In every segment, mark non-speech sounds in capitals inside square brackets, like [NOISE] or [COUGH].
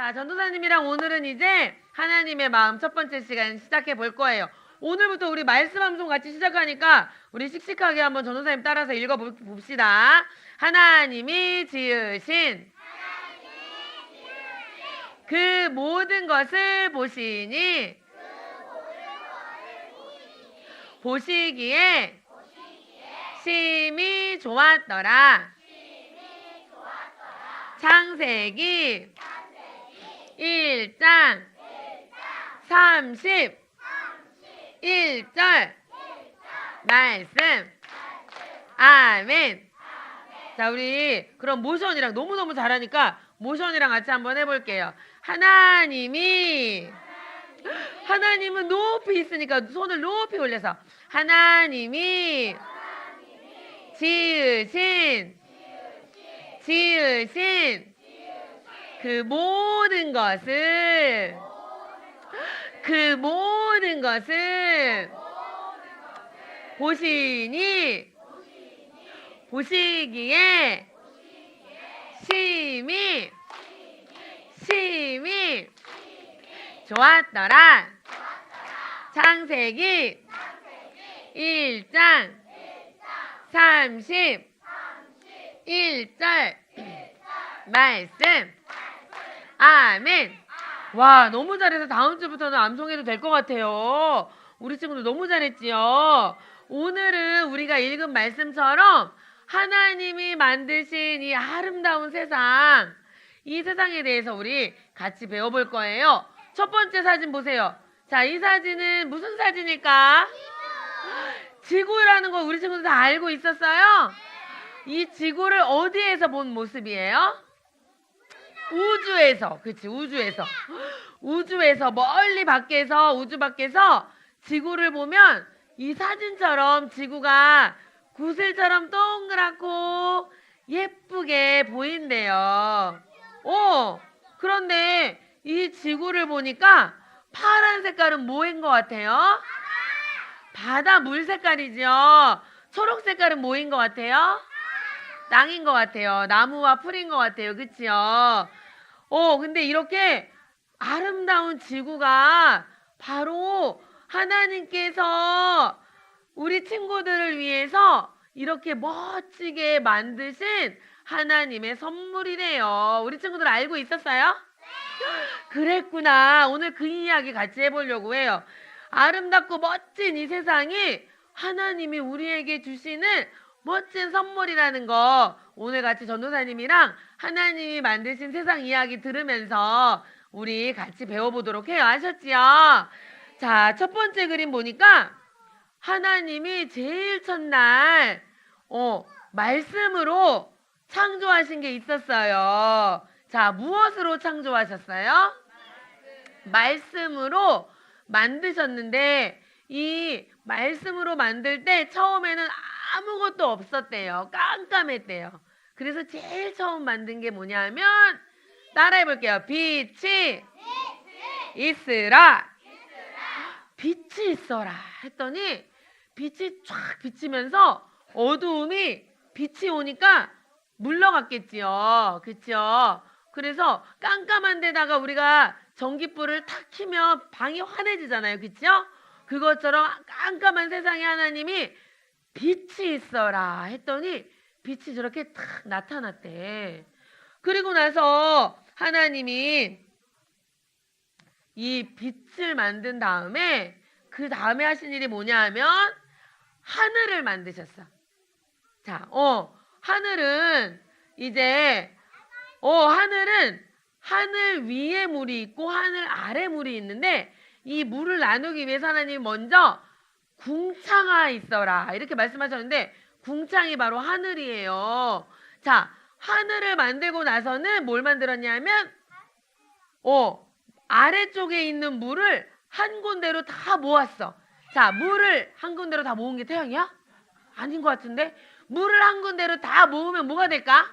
자, 전도사님이랑 오늘은 이제 하나님의 마음 첫 번째 시간 시작해 볼 거예요. 오늘부터 우리 말씀 방송 같이 시작하니까 우리 씩씩하게 한번 전도사님 따라서 읽어 보- 봅시다. 하나님이 지으신 그 모든 것을 보시니 보시기에 심히 좋았더라. 창세기 1장 31절 말씀. 아멘. 자 우리 그럼 모션이랑 너무너무 잘하니까 모션이랑 같이 한번 해볼게요. 하나님이 하나님은 높이 있으니까 손을 높이 올려서 하나님이 지으신 지으신 그 모든 것을 그 모든 것을 보시니 보시기에 심히 심히 좋았더라. 창세기 1장 31절 말씀 아멘 와 너무 잘해서 다음 주부터는 암송해도 될 것 같아요 우리 친구들 너무 잘했지요 오늘은 우리가 읽은 말씀처럼 하나님이 만드신 이 아름다운 세상 이 세상에 대해서 우리 같이 배워볼 거예요 첫 번째 사진 보세요 자 이 사진은 무슨 사진일까? 지구라는 거 우리 친구들 다 알고 있었어요? 이 지구를 어디에서 본 모습이에요? 우주에서, 그치, 우주에서. 우주에서, 멀리 밖에서, 우주 밖에서 지구를 보면 이 사진처럼 지구가 구슬처럼 동그랗고 예쁘게 보인대요. 어, 그런데 이 지구를 보니까 파란 색깔은 뭐인 것 같아요? 바다 물 색깔이죠. 초록 색깔은 뭐인 것 같아요? 땅인 것 같아요. 나무와 풀인 것 같아요. 그치요? 어, 근데 이렇게 아름다운 지구가 바로 하나님께서 우리 친구들을 위해서 이렇게 멋지게 만드신 하나님의 선물이래요. 우리 친구들 알고 있었어요? 그랬구나. 오늘 그 이야기 같이 해보려고 해요. 아름답고 멋진 이 세상이 하나님이 우리에게 주시는 멋진 선물이라는 거 오늘 같이 전도사님이랑 하나님이 만드신 세상 이야기 들으면서 우리 같이 배워보도록 해요. 아셨지요? 자, 첫 번째 그림 보니까 하나님이 제일 첫날 어, 말씀으로 창조하신 게 있었어요. 자, 무엇으로 창조하셨어요? 말씀으로 만드셨는데 이 말씀으로 만들 때 처음에는 아무것도 없었대요. 깜깜했대요. 그래서 제일 처음 만든 게 뭐냐면 따라해 볼게요. 빛이 있으라. 빛이 있어라 했더니 빛이 쫙 비치면서 어두움이 빛이 오니까 물러갔겠지요. 그쵸? 그래서 깜깜한 데다가 우리가 전기불을 탁 키면 방이 환해지잖아요. 그쵸? 그것처럼 깜깜한 세상에 하나님이 빛이 있어라 했더니 빛이 저렇게 탁 나타났대. 그리고 나서 하나님이 이 빛을 만든 다음에 그 다음에 하신 일이 뭐냐 하면 하늘을 만드셨어. 자, 어, 하늘은 이제 어, 하늘은 하늘 위에 물이 있고 하늘 아래 물이 있는데 이 물을 나누기 위해서 하나님이 먼저 궁창아 있어라 이렇게 말씀하셨는데 궁창이 바로 하늘이에요. 자, 하늘을 만들고 나서는 뭘 만들었냐면 어, 아래쪽에 있는 물을 한 군데로 다 모았어. 자, 물을 한 군데로 다 모은 게 태양이야? 아닌 것 같은데? 물을 한 군데로 다 모으면 뭐가 될까?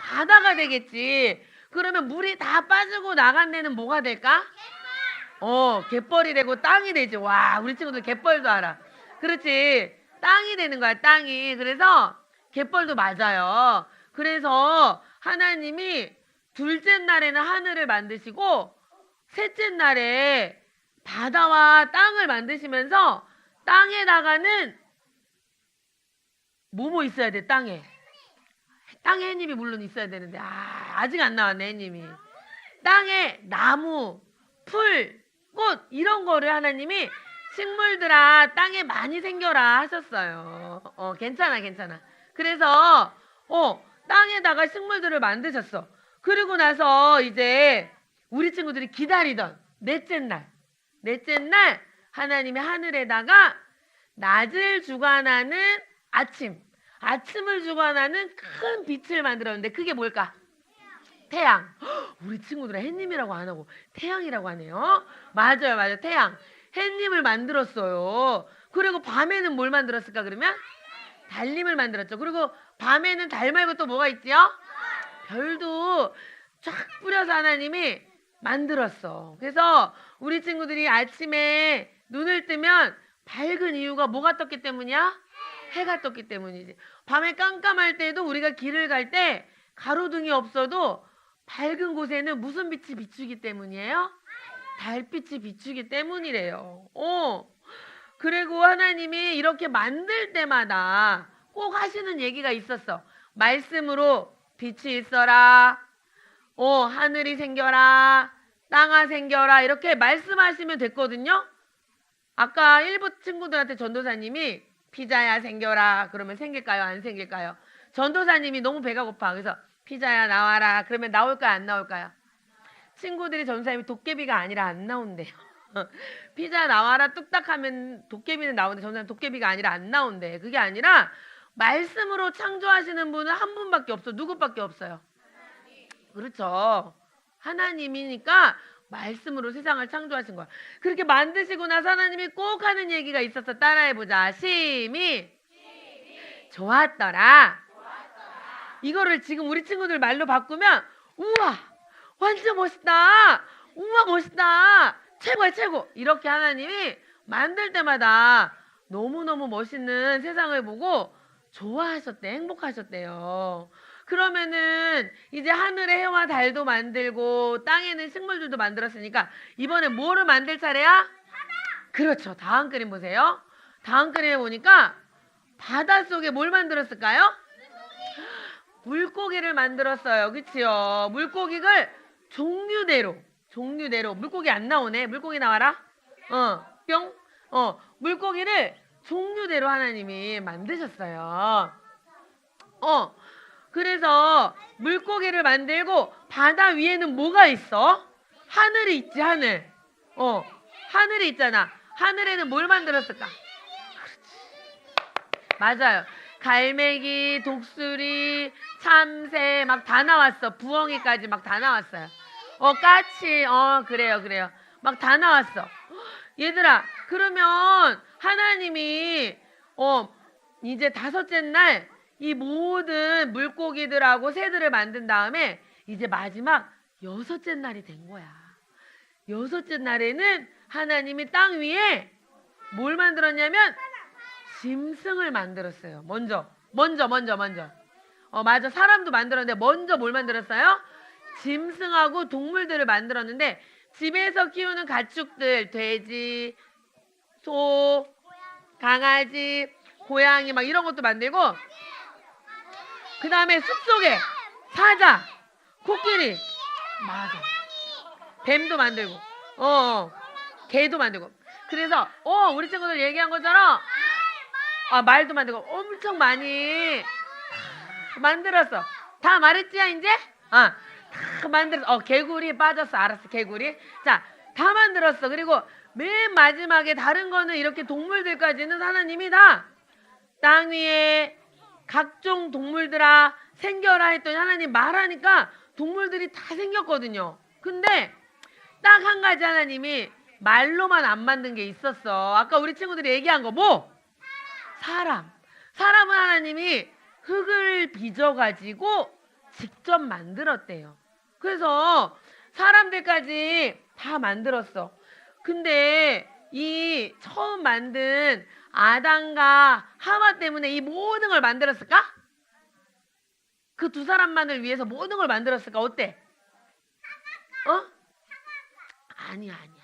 바다가 되겠지. 그러면 물이 다 빠지고 나간 데는 뭐가 될까? 어, 갯벌이 되고 땅이 되지. 와, 우리 친구들 갯벌도 알아. 그렇지. 땅이 되는 거야, 땅이. 그래서 갯벌도 맞아요. 그래서 하나님이 둘째 날에는 하늘을 만드시고 셋째 날에 바다와 땅을 만드시면서 땅에다가는 뭐뭐 있어야 돼 땅에 땅에 햇님이 물론 있어야 되는데 아, 아직 안 나왔네 햇님이 땅에 나무 풀 꽃 이런 거를 하나님이 식물들아 땅에 많이 생겨라 하셨어요. 어 괜찮아 괜찮아. 그래서 어 땅에다가 식물들을 만드셨어. 그리고 나서 이제 우리 친구들이 기다리던 넷째 날 넷째 날 하나님이 하늘에다가 낮을 주관하는 아침 아침을 주관하는 큰 빛을 만들었는데 그게 뭘까? 태양. 헉, [GASPS] 우리 친구들은 햇님이라고 안 하고 태양이라고 하네요. 맞아요, 맞아요. 태양. 햇님을 만들었어요. 그리고 밤에는 뭘 만들었을까 그러면? 달님을 만들었죠. 그리고 밤에는 달 말고 또 뭐가 있지요? 별도 쫙 뿌려서 하나님이 만들었어. 그래서 우리 친구들이 아침에 눈을 뜨면 밝은 이유가 뭐가 떴기 때문이야? 해가 떴기 때문이지. 밤에 깜깜할 때도 우리가 길을 갈 때 가로등이 없어도 밝은 곳에는 무슨 빛이 비추기 때문이에요? 달빛이 비추기 때문이래요. 어. 그리고 하나님이 이렇게 만들 때마다 꼭 하시는 얘기가 있었어. 말씀으로 빛이 있어라. 어, 하늘이 생겨라. 땅아 생겨라. 이렇게 말씀하시면 됐거든요. 아까 일부 친구들한테 전도사님이 피자야 생겨라. 그러면 생길까요? 안 생길까요? 전도사님이 너무 배가 고파. 그래서 피자야 나와라. 그러면 나올까요? 안 나올까요? 친구들이 전도사님이 도깨비가 아니라 안 나온대요. [LAUGHS] 피자 나와라 뚝딱 하면 도깨비는 나오는데 전도사님 도깨비가 아니라 안 나온대. 그게 아니라 말씀으로 창조하시는 분은 한 분밖에 없어. 누구밖에 없어요. 그렇죠. 하나님이니까 말씀으로 세상을 창조하신 거야. 그렇게 만드시고 나서 하나님이 꼭 하는 얘기가 있어서 따라해보자. 심히 좋았더라. 이거를 지금 우리 친구들 말로 바꾸면 우와 완전 멋있다. 우와 멋있다. 최고야 최고. 이렇게 하나님이 만들 때마다 너무너무 멋있는 세상을 보고 좋아하셨대. 행복하셨대요. 그러면은 이제 하늘에 해와 달도 만들고 땅에는 식물들도 만들었으니까 이번에 뭐를 만들 차례야? 그렇죠. 다음 그림 보세요. 다음 그림에 보니까 바닷 속에 뭘 만들었을까요? 물고기를 만들었어요. 그치요? 물고기를 종류대로 종류대로 물고기 안 나오네. 물고기 나와라. 어, 뿅. 어, 물고기를 종류대로 하나님이 만드셨어요. 어, 그래서 물고기를 만들고 바다 위에는 뭐가 있어? 하늘이 있지, 하늘. 어, 하늘이 있잖아. 하늘에는 뭘 만들었을까? 그렇지. 맞아요. 갈매기, 독수리, 참새 막 다 나왔어. 부엉이까지 막 다 나왔어요. 어, 까치, 어, 그래요, 그래요. 막 다 나왔어. 얘들아, 그러면 하나님이 어, 이제 다섯째 날 이 모든 물고기들하고 새들을 만든 다음에 이제 마지막 여섯째 날이 된 거야. 여섯째 날에는 하나님이 땅 위에 뭘 만들었냐면 짐승을 만들었어요. 먼저, 먼저, 먼저, 먼저. 어, 맞아. 사람도 만들었는데 먼저 뭘 만들었어요? 짐승하고 동물들을 만들었는데 집에서 키우는 가축들, 돼지, 소, 강아지, 고양이 막 이런 것도 만들고 그 다음에 숲속에 사자, 코끼리, 맞아. 뱀도 만들고, 어, 어, 개도 만들고. 그래서 어 우리 친구들 얘기한 것처럼 아 말도 만들고 엄청 많이 만들었어. 다 말했지야 이제? 아, 다 만들었어. 어 개구리 빠졌어. 알았어 개구리. 자, 다 만들었어. 그리고 맨 마지막에 다른 거는 이렇게 동물들까지는 하나님이 다 땅 위에 각종 동물들아 생겨라 했더니 하나님 말하니까 동물들이 다 생겼거든요. 근데 딱 한 가지 하나님이 말로만 안 만든 게 있었어. 아까 우리 친구들이 얘기한 거 뭐? 사람. 사람은 하나님이 흙을 빚어가지고 직접 만들었대요. 그래서 사람들까지 다 만들었어. 근데 이 처음 만든 아담과 하와 때문에 이 모든 걸 만들었을까? 그 두 사람만을 위해서 모든 걸 만들었을까? 어때? 어? 아니야, 아니야.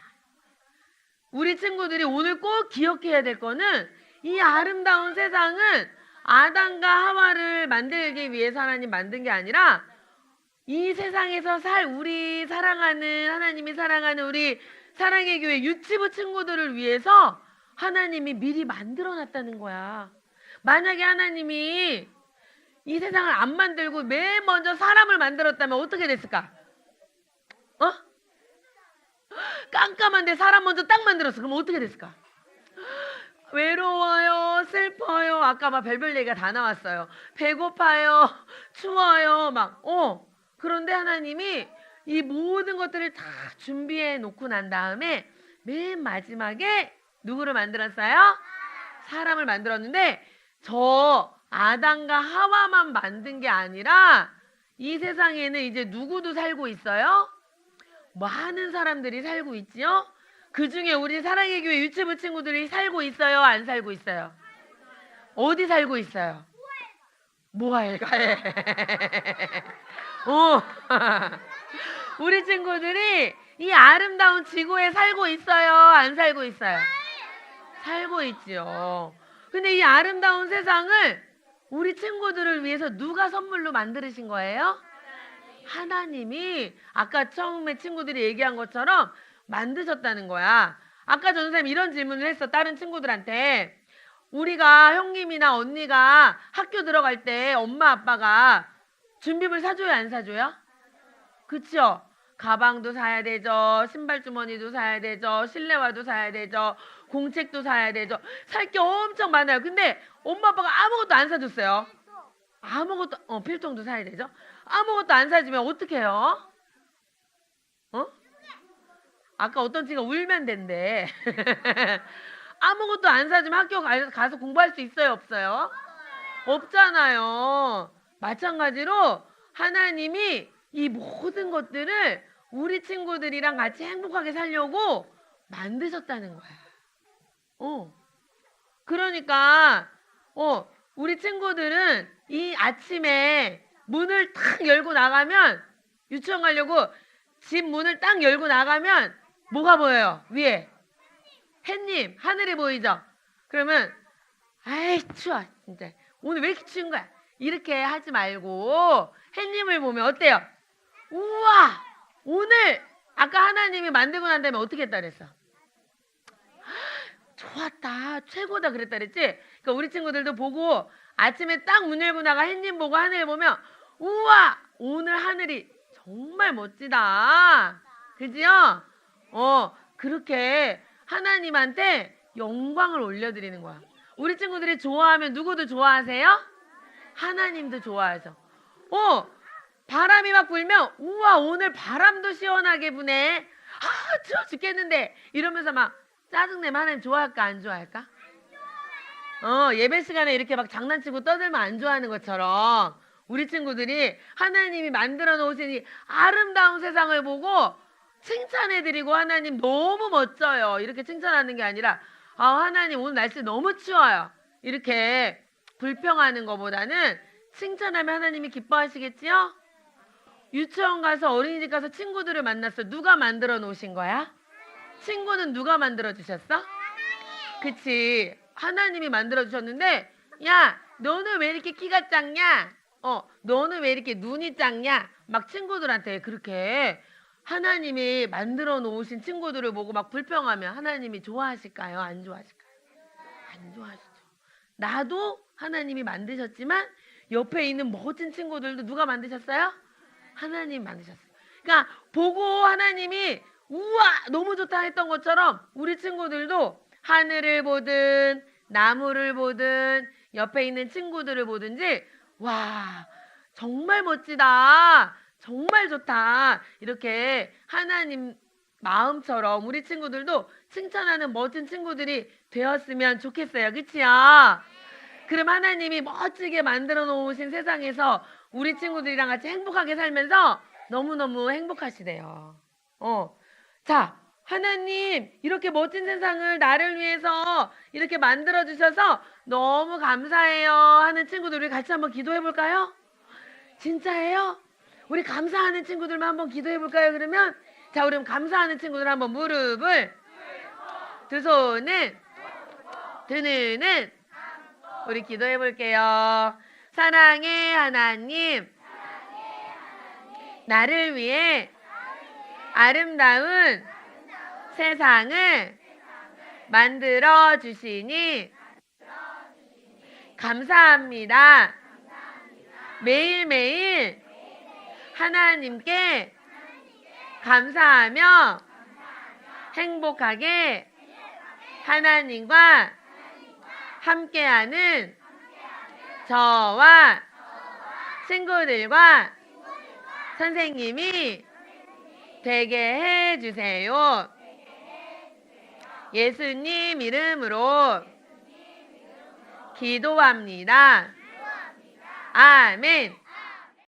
우리 친구들이 오늘 꼭 기억해야 될 거는 이 아름다운 세상은 아담과 하와를 만들기 위해서 하나님 만든 게 아니라 이 세상에서 살 우리 사랑하는 하나님이 사랑하는 우리 사랑의 교회 유치부 친구들을 위해서 하나님이 미리 만들어 놨다는 거야. 만약에 하나님이 이 세상을 안 만들고 맨 먼저 사람을 만들었다면 어떻게 됐을까? 어? 깜깜한데 사람 먼저 딱 만들었어. 그럼 어떻게 됐을까? 외로워요, 슬퍼요. 아까 막 별별 얘기가 다 나왔어요. 배고파요, 추워요, 막, 어. 그런데 하나님이 이 모든 것들을 다 준비해 놓고 난 다음에 맨 마지막에 누구를 만들었어요? 사람을 만들었는데 저 아담과 하와만 만든 게 아니라 이 세상에는 이제 누구도 살고 있어요? 많은 사람들이 살고 있지요? 그 중에 우리 사랑의 교회 유치부 친구들이 살고 있어요? 안 살고 있어요? 어디 살고 있어요? 모아일가에. 어. [LAUGHS] 우리 친구들이 이 아름다운 지구에 살고 있어요? 안 살고 있어요? 살고 있지요. 근데 이 아름다운 세상을 우리 친구들을 위해서 누가 선물로 만드신 거예요? 하나님이 아까 처음에 친구들이 얘기한 것처럼 만드셨다는 거야. 아까 전선생님 이런 질문을 했어. 다른 친구들한테. 우리가 형님이나 언니가 학교 들어갈 때 엄마 아빠가 준비물 사줘요 안 사줘요? 그쵸? 가방도 사야 되죠. 신발 주머니도 사야 되죠. 실내화도 사야 되죠. 공책도 사야 되죠. 살 게 엄청 많아요. 근데 엄마 아빠가 아무것도 안 사줬어요. 아무것도 어 필통도 사야 되죠. 아무것도 안 사주면 어떻게 해요? 어? 아까 어떤 친구가 울면 된대. [LAUGHS] 아무것도 안 사주면 학교 가- 가서 공부할 수 있어요, 없어요? 없잖아요. 마찬가지로 하나님이 이 모든 것들을 우리 친구들이랑 같이 행복하게 살려고 만드셨다는 거야. 어. 그러니까 어, 우리 친구들은 이 아침에 문을 탁 열고 나가면 유치원 가려고 집 문을 딱 열고 나가면 뭐가 보여요? 위에 햇님 하늘이 보이죠? 그러면 아이 추워 진짜 오늘 왜 이렇게 추운 거야? 이렇게 하지 말고 햇님을 보면 어때요? 우와 오늘 아까 하나님이 만들고 난 다음에 어떻게 했다 그랬어? [GASPS] 좋았다 최고다 그랬다 그랬지? 그러니까 우리 친구들도 보고 아침에 딱 문 열고 나가 햇님 보고 하늘 보면 우와 오늘 하늘이 정말 멋지다 그지요? 어 그렇게 하나님한테 영광을 올려드리는 거야 우리 친구들이 좋아하면 누구도 좋아하세요? 하나님도 좋아하죠 어 바람이 막 불면 우와 오늘 바람도 시원하게 부네 아 추워 죽겠는데 이러면서 막 짜증내면 하나님 좋아할까 안 좋아할까? 어 예배 시간에 이렇게 막 장난치고 떠들면 안 좋아하는 것처럼 우리 친구들이 하나님이 만들어 놓으신 이 아름다운 세상을 보고 칭찬해드리고 하나님 너무 멋져요 이렇게 칭찬하는 게 아니라 아 하나님 오늘 날씨 너무 추워요 이렇게 불평하는 것보다는 칭찬하면 하나님이 기뻐하시겠지요? 유치원 가서 어린이집 가서 친구들을 만났어 누가 만들어 놓으신 거야? 친구는 누가 만들어 주셨어? 그치 하나님이 만들어 주셨는데 야 너는 왜 이렇게 키가 작냐? 어 너는 왜 이렇게 눈이 작냐? 막 친구들한테 그렇게 하나님이 만들어 놓으신 친구들을 보고 막 불평하면 하나님이 좋아하실까요? 안 좋아하실까요? 안 좋아하시죠. 나도 하나님이 만드셨지만 옆에 있는 멋진 친구들도 누가 만드셨어요? 하나님 만드셨어요. 그러니까 보고 하나님이 우와 너무 좋다 했던 것처럼 우리 친구들도 하늘을 보든 나무를 보든 옆에 있는 친구들을 보든지 와 정말 멋지다 정말 좋다 이렇게 하나님 마음처럼 우리 친구들도 칭찬하는 멋진 친구들이 되었으면 좋겠어요 그치요 그럼 하나님이 멋지게 만들어 놓으신 세상에서 우리 친구들이랑 같이 행복하게 살면서 너무너무 행복하시대요 어. 자, 하나님, 이렇게 멋진 세상을 나를 위해서 이렇게 만들어 주셔서 너무 감사해요 하는 친구들 우리 같이 한번 기도해 볼까요? 진짜예요? 우리 감사하는 친구들만 한번 기도해 볼까요? 그러면 자, 우리 감사하는 친구들 한번 무릎을 두 손은 드는은 우리 기도해 볼게요. 사랑의 하나님, 나를 위해 아름다운 세상을 만들어 주시니 감사합니다. 매일매일 하나님께 감사하며 행복하게 하나님과 함께하는 저와 친구들과 선생님이 되게 해주세요. 예수님 이름으로 기도합니다. 아멘.